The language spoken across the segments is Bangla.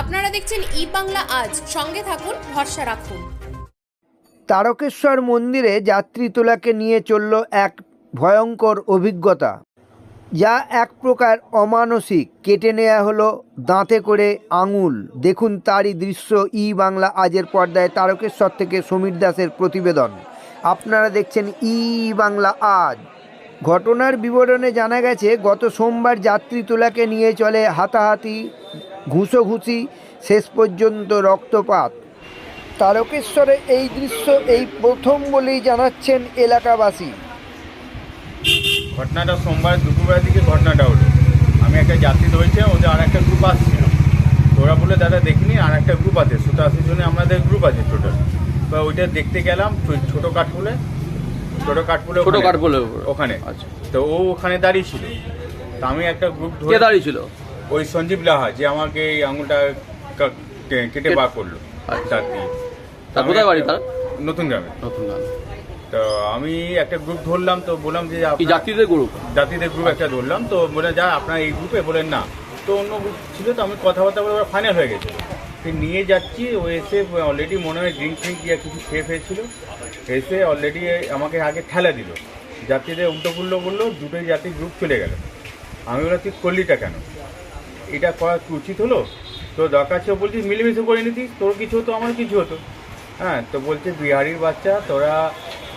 আপনারা দেখছেন ই বাংলা আজ। সঙ্গে থাকুন, ভরসা রাখুন। তারকেশ্বর মন্দিরে যাত্রী তোলাকে নিয়ে চলল এক ভয়ঙ্কর অভিজ্ঞতা, যা এক প্রকার অমানসিক। কেটে নেওয়া হলো দাঁতে করে আঙুল। দেখুন তারই দৃশ্য ই বাংলা আজের পর্দায় তারকেশ্বর থেকে সমীর দাসের প্রতিবেদন। আপনারা দেখছেন ই বাংলা আজ। ঘটনার বিবরণে জানা গেছে, গত সোমবার যাত্রী তোলাকে নিয়ে চলে হাতাহাতি ঘুষোঘুষি শেষ পর্যন্ত রক্তপাত। তারকেশ্বরে এই দৃশ্য এই প্রথম বলেই জানাচ্ছেন এলাকাবাসী। ঘটনাটা সোমবার দুপুরবেলার দিকে ঘটনাটা হলো। আমি একটা যাত্রী ধরেছে ওদের আর একটা গ্রুপ আসছিল। তো ওরা বলে দাদা দেখিনি আর একটা গ্রুপ আছে। সুতো জন্য আমাদের গ্রুপ আছে টোটাল তো ওইটা দেখতে গেলাম ছোট কাঠপুলে ছোট কাঠপুলে ছোট ওখানে- কাঠপুলে ওখানে। আচ্ছা। তো ও ওখানে দাঁড়িয়ে ছিল। তো আমি একটা গ্রুপ ধরে দাঁড়িয়ে ছিল? ওই সঞ্জীব লাহা যে আমাকে এই আঙুলটা কেটে বার করল আচ্ছা। দিয়ে। কোথায় বাড়ি তার? নতুন গ্রামে। নতুন গান তো আমি একটা গ্রুপ ধরলাম তো বললাম যে আপনার- গ্রুপ জাতিদের গ্রুপ একটা ধরলাম তো বলে যা আপনার এই গ্রুপে বলেন না। তো অন্য গ্রুপ ছিল তো আমি কথাবার্তা বলে ফাইনাল হয়ে গেছে। নিয়ে যাচ্ছি ও এসে অলরেডি মনে হয় ড্রিঙ্ক ফ্রিঙ্ক ইয়া কিছু খেয়ে ফেয়েছিল এসে অলরেডি আমাকে আগে ঠেলা দিল। যাত্রীদের উল্টো পুল্টো বলল দুটোই জাতির গ্রুপ চলে গেল। আমি বললাম তুই করলিটা কেন? এটা করা উচিত হলো? তো দরকার ছিল বলছি মিলেমিশে করে নিতিস তোর কিছু হতো আমার কিছু হতো। হ্যাঁ তো বলছে বিহারির বাচ্চা তোরা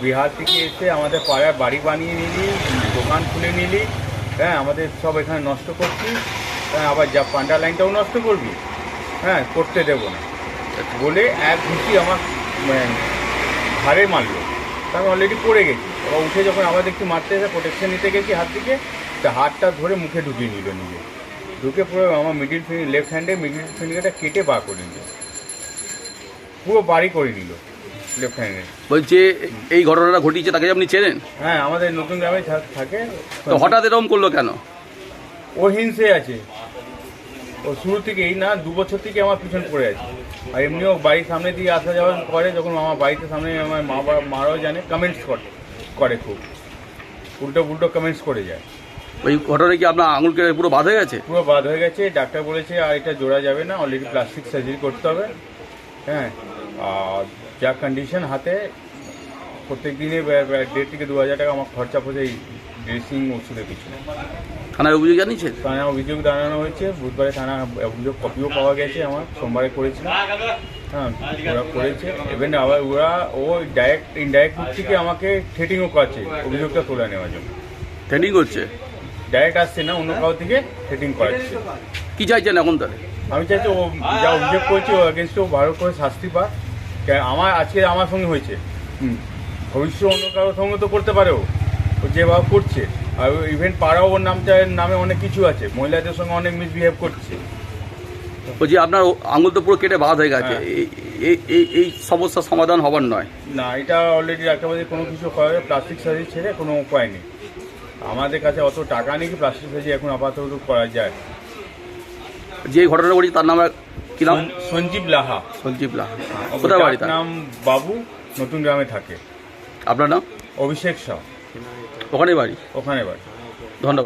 বিহার থেকে এসে আমাদের পাড়ায় বাড়ি বানিয়ে নিলি দোকান খুলে নিলি হ্যাঁ আমাদের সব এখানে নষ্ট করছিস হ্যাঁ আবার যা পান্ডা লাইনটাও নষ্ট করবি হ্যাঁ করতে দেবো না। বলে এক ঘুষি আমার মানে, ঘাড়ে মারলো। তা আমি অলরেডি পড়ে গেছি। এবার উঠে যখন আবার দেখছি মারতে এসে প্রোটেকশন নিতে গেছি হাত থেকে তা হাতটা ধরে মুখে ঢুকিয়ে নিল নিজে। ঢুকে পুরো আমার মিডিল ফিঙ্গার লেফট হ্যান্ডে মিডিল ফিঙ্গারটা কেটে বার করে নিল। পুরো বাড়ি করে নিল লেফট হ্যান্ডে বলছে এই ঘটনাটা ঘটিয়েছে তাকে আপনি চেনেন? হ্যাঁ আমাদের নতুন গ্রামে থাকে। তো হঠাৎ এরকম করল কেন? ও হিংসে আছে। ও শুরু থেকেই না দু বছর থেকে আমার পিছন পড়ে আছে। আর এমনিও বাড়ির সামনে দিয়ে আসা যাওয়া করে যখন আমার বাড়িতে সামনে আমার মা বাবা মারাও জানে কমেন্টস করে খুব। উল্টো উল্টো কমেন্টস করে যায়। ওই ঘটনায় কি আপনার আঙুলকে পুরো বাধা গেছে? পুরো বাদ হয়ে গেছে ডাক্তার বলেছে আর এটা জোড়া যাবে না অলরেডি প্লাস্টিক সার্জারি করতে হবে। হ্যাঁ আর যা কন্ডিশন হাতে প্রত্যেক দিনে দেড় থেকে দু হাজার টাকা আমার খরচা পড়ছে এই ড্রেসিং ওষুধের পিছনে। থানায় অভিযোগ জানিয়েছেন? থানায় অভিযোগ জানানো হয়েছে বুধবারে থানা অভিযোগ কপিও পাওয়া গেছে আমার সোমবারে করেছিলাম হ্যাঁ ওরা করেছে ইভেন আবার ওরা ও ডাইরেক্ট ইনডাইরেক্ট থেকে আমাকে থ্রেটিংও করছে অভিযোগটা তোলা নেওয়ার জন্য। ট্রেনিং করছে? ডাইরেক্ট আসছে না অন্য কাউ থেকে থ্রেটিং করাচ্ছে। কি চাইছেন এখন তাহলে? আমি চাইছি ও যা অভিযোগ করছে ও এগেনস্টে ও ভালো করে শাস্তি পাক। আমার আজকে আমার সঙ্গে হয়েছে। ভবিষ্যৎ অন্য কারোর সঙ্গে তো করতে পারে ও। যেভাবে করছে। আর ইভেন পাড়াও ওর নামটা নামে অনেক কিছু আছে। মহিলাদের সঙ্গে অনেক মিসবিহেভ করছে। বলছি আপনার আঙুল তো পুরো কেটে বাদ হয়ে গেছে। হ্যাঁ। এই- এই সমস্যার সমাধান হবার নয়। না এটা অলরেডি একেবারে কোনো কিছু করার প্লাস্টিক সার্জারি ছেড়ে কোনো উপায় নেই। আমাদের কাছে অত টাকা নেই কি প্লাস্টিক সার্জারি এখন আপাতত করা যায়। যে ঘটনা ঘটেছে তার নাম কি নাম? সঞ্জীব লাহা। সঞ্জীব লাহা। কোথায় বাড়ি তার নাম বাবু নতুন গ্রামে থাকে। আপনার নাম? অভিষেক শাহ। ওখানে বাড়ি? ওখানে বাড়ি। ধন্যবাদ।